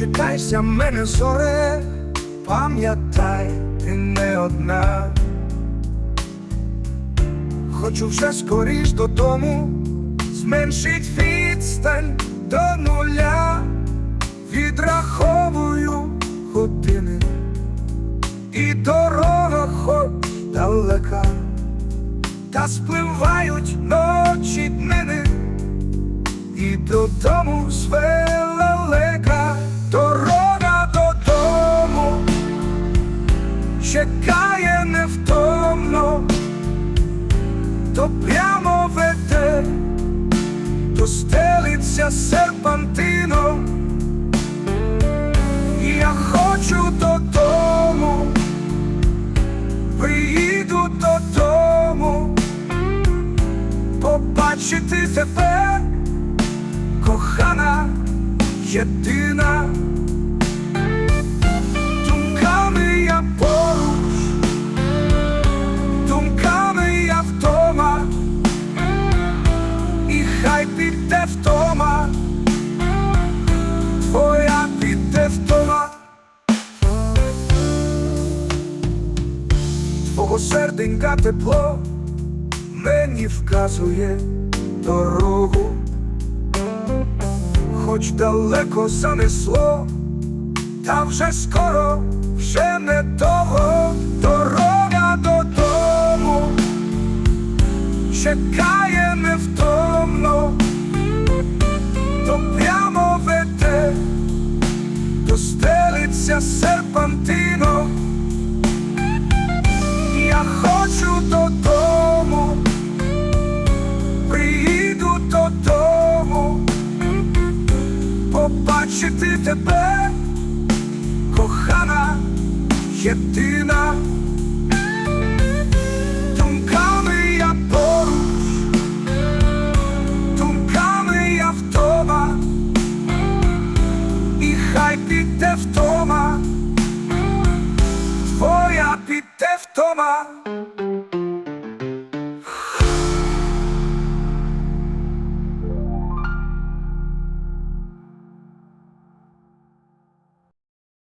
торкайся мене зоре, пам'ятай, ти не одна. Хочу вже скоріш додому, зменшить відстань до нуля, відраховую години, і дорога хоч далека, та спливають ночі днини, і додому звела чекає невтомно то прямо веде, то стелиться серпантином. Я хочу додому, приїду додому, побачити тебе, кохана єдина. Серденька тепло. Мені вказує дорогу, хоч далеко занесло, та вже скоро, вже не того. Дорога додому, чекає невтомно, то прямо веде, то стелиться тебе, кохана єдина. Думками я поруч, думками я вдома, і хай піде втома, твоя піде втома.